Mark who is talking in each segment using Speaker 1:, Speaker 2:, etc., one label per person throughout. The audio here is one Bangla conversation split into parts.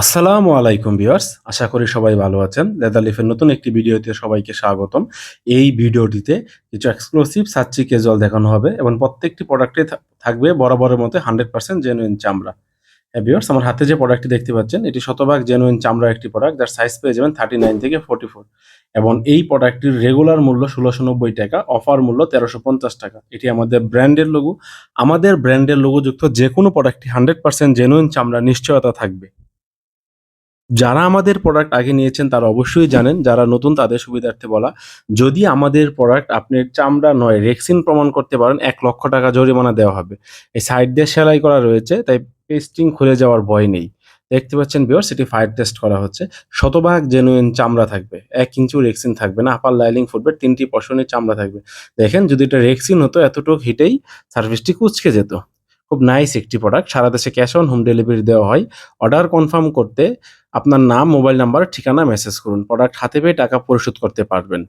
Speaker 1: আসসালামু আলাইকুম ভিউয়ার্স, আশা করি সবাই ভালো আছেন। লেদার লিফের নতুন একটি ভিডিওতে সবাইকে স্বাগতম। এই ভিডিওটিতে কিছু এক্সক্লুসিভ সাচ্চি কেজুয়াল দেখানো হবে এবং প্রত্যেকটি প্রোডাক্টে থাকবে বরাবরের মতো হান্ড্রেড পার্সেন্ট জেনুইন চামড়া। হ্যাঁ আমার হাতে যে প্রোডাক্টটি দেখতে পাচ্ছেন, এটি শতভাগ জেনুইন চামড়া একটি প্রোডাক্ট যার সাইজ পেয়ে যাবেন থার্টি নাইন থেকে ফোর্টি ফোর এবং এই প্রোডাক্টটির রেগুলার মূল্য ষোলোশো নব্বই টাকা অফার মূল্য তেরোশো পঞ্চাশ টাকা। এটি আমাদের ব্র্যান্ডের লোগো আমাদের ব্র্যান্ডের লোগো যুক্ত যে কোনো প্রোডাক্টটি হান্ড্রেড পার্সেন্ট জেনুইন চামড়া নিশ্চয়তা থাকবে। যারা আমাদের প্রোডাক্ট আগে নিয়েছেন তারা অবশ্যই জানেন, যারা নতুন তাদের সুবিধার্থে বলা। যদি আমাদের প্রোডাক্ট আপনার চামড়া নয় রেক্সিন প্রমাণ করতে পারেন, এক লক্ষ টাকা জরিমানা দেওয়া হবে। এই সাইড দিয়ে সেলাই করা রয়েছে, তাই পেস্টিং খুলে যাওয়ার ভয় নেই। দেখতে পাচ্ছেন বিয়ার সেটি ফায়ার টেস্ট করা হচ্ছে। শতভাগ জেনুইন চামড়া থাকবে, এক ইঞ্চু রেক্সিন থাকবে না আপার লাইলিং ফুটবে, তিনটি পশনের চামড়া থাকবে। দেখেন, যদি এটা রেক্সিন হতো, এতটুকু হিটেই সার্ভিসটি কুচকে যেত। খুব নাইস একটি প্রোডাক্ট সারা দেশে ক্যাশ অন হোম ডেলিভারি দেওয়া হয়। অর্ডার কনফার্ম করতে আপনার নাম মোবাইল নাম্বার ঠিকানা মেসেজ করুন। প্রোডাক্ট হাতে পেয়ে টাকা পরিশোধ করতে পারবেন।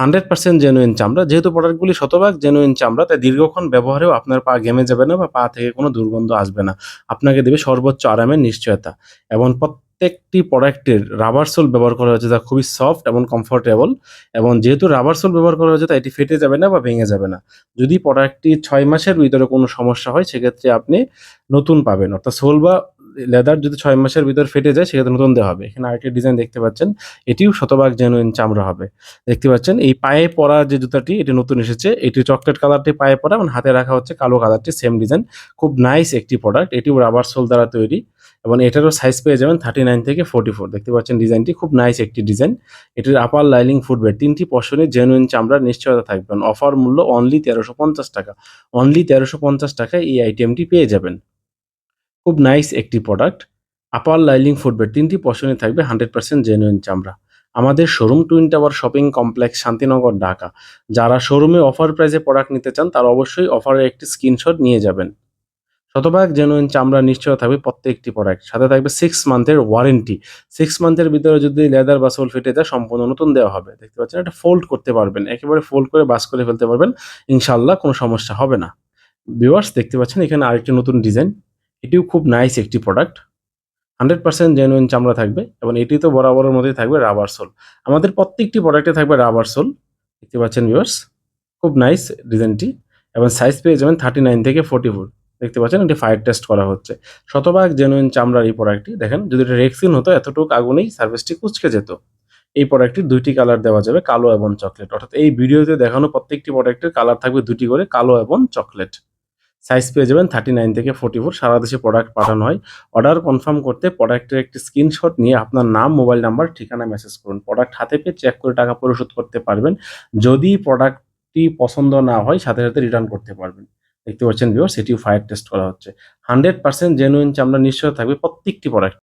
Speaker 1: হান্ড্রেড পার্সেন্ট জেনুইন চামড়া। যেহেতু প্রোডাক্টগুলি শতভাগ জেনুইন চামড়া, তাই দীর্ঘক্ষণ ব্যবহারেও আপনার পা ঘেমে যাবে না বা পা থেকে কোনো দুর্গন্ধ আসবে না। আপনাকে দেবে সর্বোচ্চ আরামের নিশ্চয়তা। এবং প্রত্যেকটি প্রোডাক্টের রাবার সোল ব্যবহার করা হয়েছে যা খুবই সফট এবং কমফোর্টেবল এবং যেহেতু রাবার সোল ব্যবহার করা হয়েছে তা এটি ফেটে যাবে না বা ভেঙে যাবে না। যদি প্রোডাক্টটি ছয় মাসের ভিতরে কোনো সমস্যা হয়, সেক্ষেত্রে আপনি নতুন পাবেন। অর্থাৎ সোল বা লেদার যদি ছয় মাসের ভিতর ফেটে যায়, সেক্ষেত্রে নতুন দেওয়া হবে। এখানে আরেকটি ডিজাইন দেখতে পাচ্ছেন, এটিও শতভাগ জেনুইন চামড়া হবে। দেখতে পাচ্ছেন, এই পায়ে পরা যে জুতাটি, এটি নতুন এসেছে। এটি চকলেট কালারটি পায়ে পরা এবং হাতে রাখা হচ্ছে কালো কালারটি সেম ডিজাইন খুব নাইস একটি প্রোডাক্ট এটিও রাবার সোল দ্বারা তৈরি এবং এটারও সাইজ পেয়ে যাবেন থার্টি নাইন থেকে ফোর্টি ফোর দেখতে পাচ্ছেন ডিজাইনটি খুব নাইস একটি ডিজাইন এটির আপার লাইলিং ফুটবে তিনটি পশনে জেনুইন চামড়ার নিশ্চয়তা থাকবেন অফার মূল্য অনলি তেরোশো পঞ্চাশ টাকা। অনলি তেরোশো পঞ্চাশ টাকায় এই আইটেমটি পেয়ে যাবেন। খুব নাইস একটি প্রোডাক্ট আপার লাইলিং ফুটবের তিনটি পশনে থাকবে হান্ড্রেড পার্সেন্ট জেনুইন চামড়া। আমাদের showroom twin tower shopping complex Shantinagar, Dhaka. যারা শোরুমে অফার প্রাইসে প্রোডাক্ট নিতে চান, তারা অবশ্যই অফারের একটি স্ক্রিনশট নিয়ে যাবেন। শতভাগ জেনুইন চামড়া নিশ্চয় থাকবে প্রত্যেকটি প্রোডাক্ট সাথে থাকবে সিক্স মান্থের ওয়ারেন্টি সিক্স মান্থের ভিতরে যদি লেদার বা সোল ফিটে যায়, সম্পূর্ণ নতুন দেওয়া হবে। দেখতে পাচ্ছেন, এটা ফোল্ড করতে পারবেন। একেবারে ফোল্ড করে বাস করে ফেলতে পারবেন। ইনশাল্লাহ কোনো সমস্যা হবে না। ভিউয়ার্স দেখতে পাচ্ছেন, এখানে আরেকটি নতুন ডিজাইন এটিও খুব নাইস একটি প্রোডাক্ট হান্ড্রেড পার্সেন্ট জেনুইন চামড়া থাকবে এবং এটি তো বরাবরের মধ্যেই থাকবে রাবার সোল আমাদের প্রত্যেকটি প্রোডাক্টে থাকবে রাবার সোল দেখতে পাচ্ছেন ভিউয়ার্স খুব নাইস ডিজাইনটি এবং সাইজ পেয়ে যাবেন থার্টি নাইন থেকে ফোর্টি ফোর দেখতে পাচ্ছেন এটি ফায়ার টেস্ট করা হচ্ছে। শতভাগ জেনুইন চামড়ার এই প্রোডাক্টটি দেখেন, যদি এটা রেক্সিন হতো, এতটুকু আগুনেই সার্ভিসটি কুচকে যেত। এই প্রোডাক্টটির দুইটি কালার দেওয়া যাবে, কালো এবং চকলেট অর্থাৎ এই ভিডিওতে দেখানো প্রত্যেকটি প্রোডাক্টের কালার থাকবে দুটি করে, কালো এবং চকলেট সাইজ পেয়ে যাবেন থার্টি নাইন থেকে ফোর্টি ফোর সারা দেশে প্রোডাক্ট পাঠানো হয়। অর্ডার কনফার্ম করতে প্রোডাক্টের একটি স্ক্রিনশট নিয়ে আপনার নাম মোবাইল নাম্বার ঠিকানা মেসেজ করুন। প্রোডাক্ট হাতে পেয়ে চেক করে টাকা পরিশোধ করতে পারবেন। যদি প্রোডাক্টটি পছন্দ না হয়, সাথে সাথে রিটার্ন করতে পারবেন। দেখতে পাচ্ছেন ভিওর সেটিও ফায়ার টেস্ট করা হচ্ছে। হান্ড্রেড পার্সেন্ট জেনুইন চামড়া নিশ্চয় থাকবে প্রত্যেকটি প্রোডাক্ট